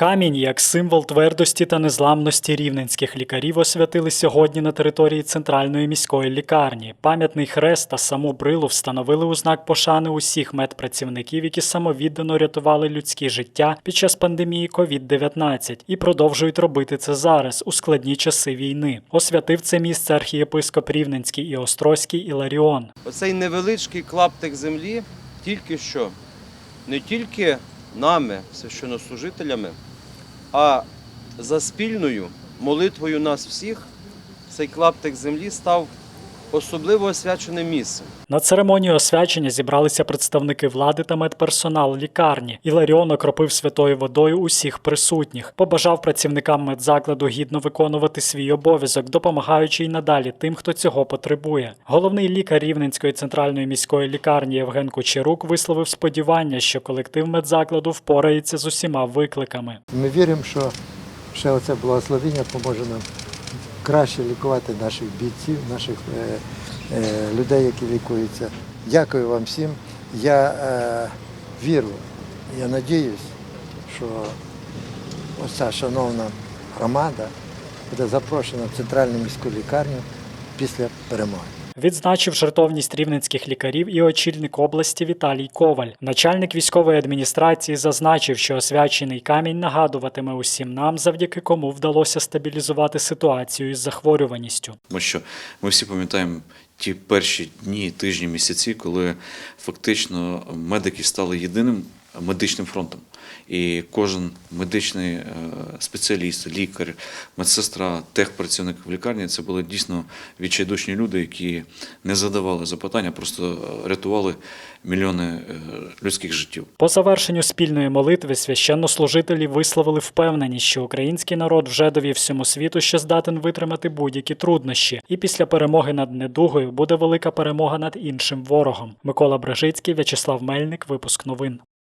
Камінь як символ твердості та незламності рівненських лікарів освятили сьогодні на території центральної міської лікарні. Пам'ятний хрест та саму брилу встановили у знак пошани усіх медпрацівників, які самовіддано рятували людські життя під час пандемії COVID-19 і продовжують робити це зараз у складні часи війни. Освятив це місце архієпископ Рівненський і Острозький Іларіон. Оцей невеличкий клаптик землі тільки що не тільки нами, священнослужителями, а за спільною молитвою нас всіх цей клаптик землі став особливо освяченим місцем. На церемонію освячення зібралися представники влади та медперсонал лікарні. Іларіон окропив святою водою усіх присутніх, побажав працівникам медзакладу гідно виконувати свій обов'язок, допомагаючи й надалі тим, хто цього потребує. Головний лікар Рівненської центральної міської лікарні Євген Кучерук висловив сподівання, що колектив медзакладу впорається з усіма викликами. Ми віримо, що ще оце благословення поможе нам краще лікувати наших бійців, наших е, е, людей, які лікуються. Дякую вам всім. Я е, вірю, я надіюсь, що оця шановна громада буде запрошена в центральну міську лікарню після перемоги. Відзначив жертовність рівненських лікарів і очільник області Віталій Коваль. Начальник військової адміністрації зазначив, що освячений камінь нагадуватиме усім нам, завдяки кому вдалося стабілізувати ситуацію із захворюваністю. Тому що ми всі пам'ятаємо ті перші дні, тижні, місяці, коли фактично медики стали єдиним медичним фронтом. І кожен медичний е, спеціаліст, лікар, медсестра, техпрацівник в лікарні це були дійсно відчайдушні люди, які не задавали запитання, просто рятували мільйони е, людських життів. По завершенню спільної молитви священнослужителі висловили впевненість, що український народ вже довів всьому світу, що здатен витримати будь-які труднощі, і після перемоги над недугою буде велика перемога над іншим ворогом. Микола Бражицький, В'ячеслав Мельник, випуск новин.